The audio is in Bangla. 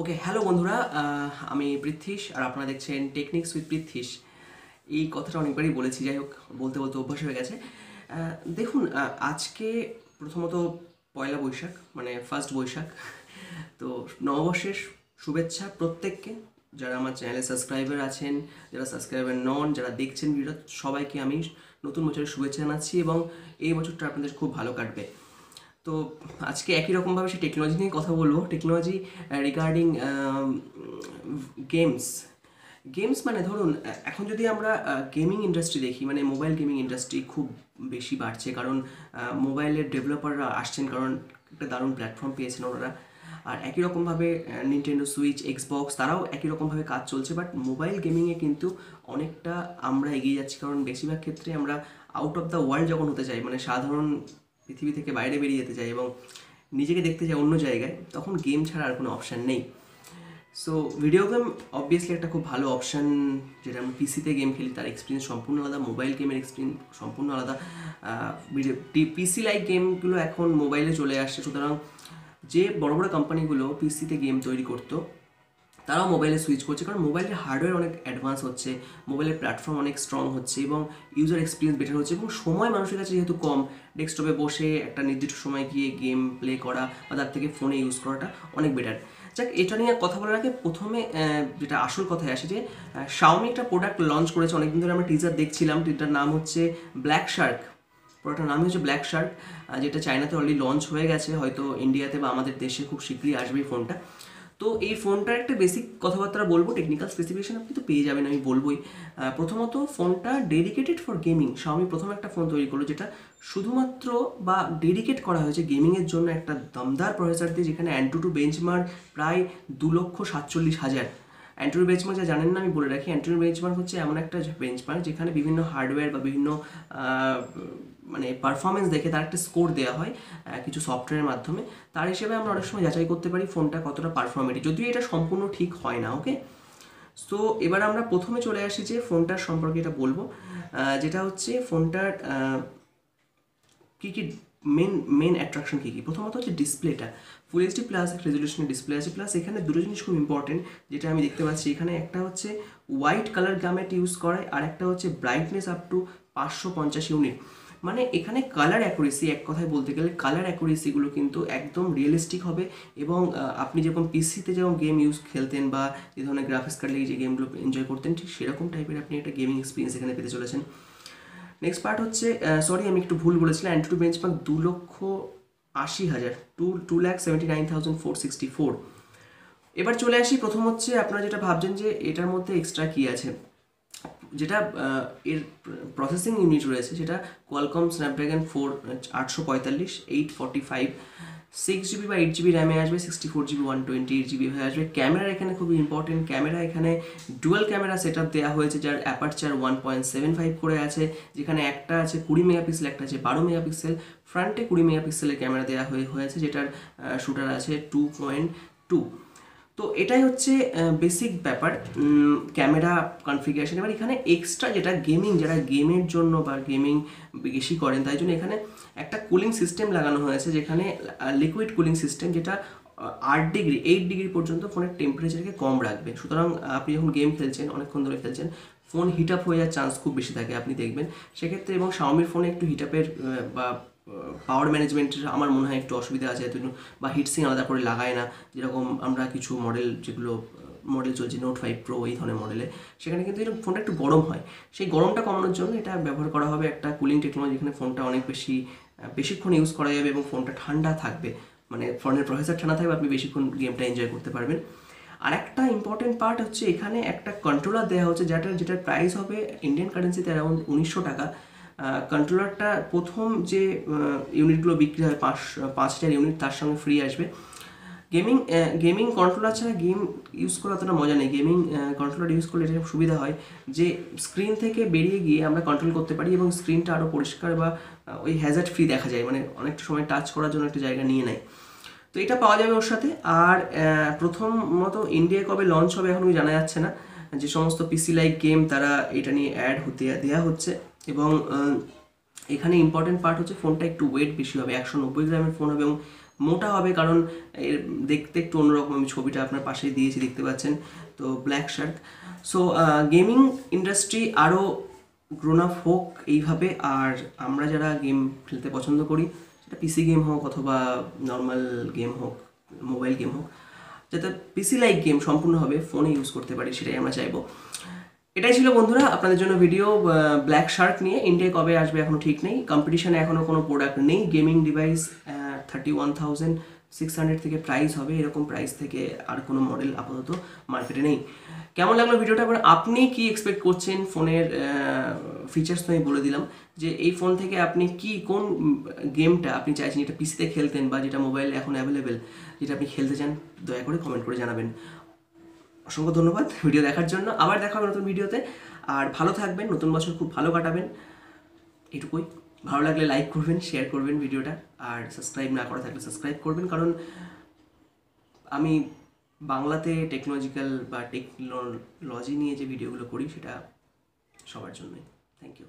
ওকে হ্যালো বন্ধুরা আমি পৃথ্বীশ আর আপনারা দেখছেন টেকনিক্স উইথ পৃথ্বীশ। এই কথাটা অনেকবারই বলেছি, যাই হোক, বলতে বলতে অভ্যাস হয়ে গেছে। দেখুন আজকে প্রথমত পয়লা বৈশাখ মানে ফার্স্ট বৈশাখ, তো নববর্ষের শুভেচ্ছা প্রত্যেককে। যারা আমার চ্যানেলে সাবস্ক্রাইবার আছেন, যারা সাবস্ক্রাইবার নন, যারা দেখছেন ভিডিও সবাইকে আমি নতুন বছরের শুভেচ্ছা জানাচ্ছি এবং এই বছরটা আপনাদের খুব ভালো কাটবে। তো আজকে একই রকমভাবে সে টেকনোলজি নিয়ে কথা বলব। টেকনোলজি রিগার্ডিং গেমস গেমস মানে ধরুন এখন যদি আমরা গেমিং ইন্ডাস্ট্রি দেখি মানে মোবাইল গেমিং ইন্ডাস্ট্রি খুব বেশি বাড়ছে। কারণ মোবাইলের ডেভেলপাররা আসছেন কারণ একটা দারুণ প্ল্যাটফর্ম পেয়েছেন ওনারা। আর একই রকমভাবে নিনটেন্ডো সুইচ এক্সবক্স তারাও একই রকমভাবে কাজ চলছে। বাট মোবাইল গেমিংয়ে কিন্তু অনেকটা আমরা এগিয়ে যাচ্ছি। কারণ বেশিরভাগ ক্ষেত্রে আমরা আউট অফ দ্য ওয়ার্ল্ড যখন হতে চাই মানে সাধারণ পৃথিবী থেকে বাইরে বেরিয়ে যেতে চাই এবং নিজেকে দেখতে চাই অন্য জায়গায়, তখন গেম ছাড়া আর কোনো অপশান নেই। সো ভিডিও গেম অবভিয়াসলি একটা খুব ভালো অপশান যেটা আমি পিসিতে গেম খেলি, তার এক্সপিরিয়েন্স সম্পূর্ণ আলাদা মোবাইল গেমের এক্সপিরিয়েন্স সম্পূর্ণ আলাদা। পিসি লাইক গেমগুলো এখন মোবাইলে চলে আসছে, সুতরাং যে বড় বড় কোম্পানিগুলো পিসিতে গেম তৈরি করতো তারাও মোবাইলে সুইচ করছে, কারণ মোবাইলের হার্ডওয়্যার অনেক অ্যাডভান্স হচ্ছে মোবাইলের প্ল্যাটফর্ম অনেক স্ট্রং হচ্ছে এবং ইউজার এক্সপিরিয়েন্স বেটার হচ্ছে এবং সময় মানুষের কাছে যেহেতু কম ডেস্কটপে বসে একটা নির্দিষ্ট সময় গিয়ে গেম প্লে করা বা তার থেকে ফোনে ইউজ করাটা অনেক বেটার যাক, এটা নিয়ে কথা বলার আগে প্রথমে যেটা আসল কথায় আসে যে শাওমি একটা প্রোডাক্ট লঞ্চ করেছে, অনেকদিন ধরে আমরা টিজার দেখছিলাম, যেটার নাম হচ্ছে ব্ল্যাক শার্ক প্রোডাক্টের নামই হচ্ছে ব্ল্যাক শার্ক যেটা চায়নাতে অলরেডি লঞ্চ হয়ে গেছে, হয়তো ইন্ডিয়াতে বা আমাদের দেশে খুব শীঘ্রই আসবে ফোনটা তো এই ফোনটার একটা বেসিক কথাবার্তা বলব টেকনিক্যাল স্পেসিফিকেশন আপনি তো পেয়ে যাবেন, আমি বলবোই। প্রথমত ফোনটা ডেডিকেটেড ফর গেমিং আমি প্রথম একটা ফোন তৈরি করল, যেটা শুধুমাত্র বা ডেডিকেট করা হয়েছে গেমিংয়ের জন্য একটা দমদার প্রসেসর দিয়ে, যেখানে অ্যান্টু টু বেঞ্চমার্ক প্রায় দু লক্ষ সাতচল্লিশ হাজার। অ্যান্ট্রু বেঞ্চমার্ক যা জানেন না, আমি বলে রাখি। অ্যান্ট্রু বেঞ্চমার্ক হচ্ছে এমন একটা বেঞ্চমার্ক যেখানে বিভিন্ন হার্ডওয়্যার বা বিভিন্ন মানে পারফরমেন্স দেখে তার একটা স্কোর দেওয়া হয় কিছু সফটওয়্যারের মাধ্যমে। তার হিসেবে আমরা অনেক সময় যাচাই করতে পারি ফোনটা কতটা পারফরমেটিভ যদিও এটা সম্পূর্ণ ঠিক হয় না ওকে সো এবার আমরা প্রথমে চলে আসি যে ফোনটার সম্পর্কে এটা বলব। যেটা হচ্ছে ফোনটার কী কী মেন মেন অ্যাট্রাকশন কী কী? প্রথমত হচ্ছে ডিসপ্লেটা ফুল এইচডি প্লাস রেজলিউশনের ডিসপ্লে আছে প্লাস এখানে দুটো জিনিস খুব ইম্পর্টেন্ট যেটা আমি দেখতে পাচ্ছি। এখানে একটা হচ্ছে হোয়াইট কালার গ্যামেট ইউজ করে আর একটা হচ্ছে ব্রাইটনেস আপ টু পাঁচশো পঞ্চাশ ইউনিট মানে এখানে কালার অ্যাকুরেসি এক কথায় বলতে গেলে কালার অ্যাকুরেসিগুলো কিন্তু একদম রিয়েলিস্টিক হবে এবং আপনি যেরকম পিসিতে যেরকম গেম ইউজ খেলতেন বা যে ধরনের গ্রাফিক্স কার্ড লাগিয়ে যে গেমগুলো এনজয় করতেন, ঠিক সেরকম টাইপের আপনি একটা গেমিং এক্সপিরিয়েন্স এখানে পেতে চলেছেন। নেক্সট পার্ট হচ্ছে সরি আমি একটু ভুল বলেছিলাম অ্যান্ড টু বেঞ্চ বেঞ্চমার্ক দু লক্ষ আশি হাজার two two lakh seventy nine thousand four sixty four এবার চলে আসি, প্রথম হচ্ছে আপনারা যেটা ভাবছেন যে এটার মধ্যে এক্সট্রা কী আছে। যেটা এর প্রসেসিং ইউনিট রয়েছে, সেটা কোয়ালকম স্ন্যাপড্রাগন ফোর আটশো পঁয়তাল্লিশ eight forty five six GB বা এইট জিবি র্যামে আসবে sixty four GB one twenty eight GB হয়ে আসবে। ক্যামেরা এখানে খুবই ইম্পর্টেন্ট ক্যামেরা এখানে ডুয়েল ক্যামেরা সেট আপ দেওয়া হয়েছে, যার aperture one point seven five করে আছে, যেখানে একটা আছে কুড়ি মেগাপিক্সেল একটা আছে বারো মেগাপিক্সেল ফ্রন্টে কুড়ি মেগাপিক্সেলের ক্যামেরা দেওয়া হয়ে, হয়েছে, যেটার শুটার আছে টু পয়েন্ট টু তো এটাই হচ্ছে বেসিক ব্যাপার। ক্যামেরা কনফিগারেশন এবার এখানে এক্সট্রা যেটা গেমিং যারা গেমের জন্য বা গেমিং বেশি করেন, তাই জন্য এখানে একটা কুলিং সিস্টেম লাগানো হয়েছে, যেখানে লিকুইড কুলিং সিস্টেম যেটা আট ডিগ্রি এইট ডিগ্রি পর্যন্ত ফোনের টেম্পারেচারকে কম রাখবে। সুতরাং, আপনি যখন গেম খেলছেন, অনেকক্ষণ ধরে খেলছেন ফোন হিট আপ হয়ে যাওয়ার চান্স খুব বেশি থাকে, আপনি দেখবেন। সেক্ষেত্রে এবং শাওমির ফোনে একটু হিট আপের বা পাওয়ার ম্যানেজমেন্টের আমার মনে হয় একটু অসুবিধা আছে বা হিটসিং আলাদা করে লাগায় না। যেরকম আমরা কিছু মডেল যেগুলো মডেল চলছে নোট ফাইভ প্রো এই ধরনের মডেলে সেখানে কিন্তু এরকম ফোনটা একটু গরম হয়। সেই গরমটা কমানোর জন্য এটা ব্যবহার করা হবে একটা কুলিং টেকনোলজি যেখানে ফোনটা অনেক বেশি বেশিক্ষণ ইউজ করা যাবে এবং ফোনটা ঠান্ডা থাকবে। মানে ফোনের প্রসেসর ঠান্ডা থাকবে, আপনি বেশিক্ষণ গেমটা এনজয় করতে পারবেন। আর একটা ইম্পর্টেন্ট পার্ট হচ্ছে এখানে একটা কন্ট্রোলার দেওয়া হচ্ছে, যেটা, যেটার প্রাইস হবে ইন্ডিয়ান কারেন্সিতে অ্যারাউন্ড উনিশশো টাকা। কন্ট্রোলারটা প্রথম যে ইউনিটগুলো বিক্রি হয়, পাঁচ পাঁচ হাজার ইউনিট তার সঙ্গে ফ্রি আসবে। গেমিং গেমিং কন্ট্রোলার ছাড়া গেম ইউজ করা অতটা মজা নেই। গেমিং কন্ট্রোলার ইউজ করলে এটা সুবিধা হয় যে স্ক্রিন থেকে বেরিয়ে গিয়ে আমরা কন্ট্রোল করতে পারি এবং স্ক্রিনটা আরও পরিষ্কার বা ওই হ্যাজার্ড ফ্রি দেখা যায়। মানে অনেকটা সময় টাচ করার জন্য একটা জায়গা নিয়ে নেয়। তো এটা পাওয়া যাবে ওর সাথে। আর প্রথমত ইন্ডিয়ায় কবে লঞ্চ হবে এখন জানা যাচ্ছে না। যে সমস্ত পিসি লাইক গেম তারা এটা নিয়ে অ্যাড হতে দেওয়া হচ্ছে। এবং এখানে ইম্পর্টেন্ট পার্ট হচ্ছে ফোনটা একটু ওয়েট বেশি হবে, একশো নব্বই গ্রামের ফোন হবে এবং মোটা হবে কারণ এর দেখতে একটু অন্যরকম, আমি ছবিটা আপনার পাশেই দিয়েছি, দেখতে পাচ্ছেন, তো black shark so gaming industry আরও গ্রোন আপ হোক এইভাবে, আর আমরা যারা গেম খেলতে পছন্দ করি, সেটা পিসি গেম হোক অথবা নর্মাল গেম হোক মোবাইল গেম হোক, যাতে পিসি লাইক গেম সম্পূর্ণভাবে ফোনে ইউজ করতে পারি, সেটাই আমরা চাইব। এটাই ছিল বন্ধুরা আপনাদের জন্য ভিডিও ব্ল্যাক শার্ক নিয়ে। ইন্ডিয়ায় কবে আসবে এখনও ঠিক নেই। কম্পিটিশনে এখনও কোনো প্রোডাক্ট নেই। Gaming device thirty one thousand six hundred থেকে প্রাইস হবে। এরকম প্রাইস থেকে আর কোনো মডেল আপাতত মার্কেটে নেই। কেমন লাগল ভিডিওটা এবার আপনি কি এক্সপেক্ট করছেন ফোনের ফিচার্স তো আমি বলে দিলাম, যে এই ফোন থেকে আপনি কি, কোন গেমটা আপনি চাইছেন? যেটা পিসিতে খেলতেন বা যেটা মোবাইলে এখন অ্যাভেলেবেল যেটা আপনি খেলতে চান, দয়া করে কমেন্ট করে জানাবেন। অসংখ্য ধন্যবাদ ভিডিও দেখার জন্য। আবার দেখা হবে নতুন ভিডিওতে। আর ভালো থাকবেন, নতুন বছর খুব ভালো কাটাবেন। এটুকুই। ভালো লাগলে লাইক করবেন শেয়ার করবেন ভিডিওটা। আর সাবস্ক্রাইব না করা থাকলে সাবস্ক্রাইব করবেন। কারণ আমি বাংলাতে টেকনোলজিক্যাল বা টেকনোলজি নিয়ে যে ভিডিওগুলো করি, সেটা সবার জন্যই। Thank you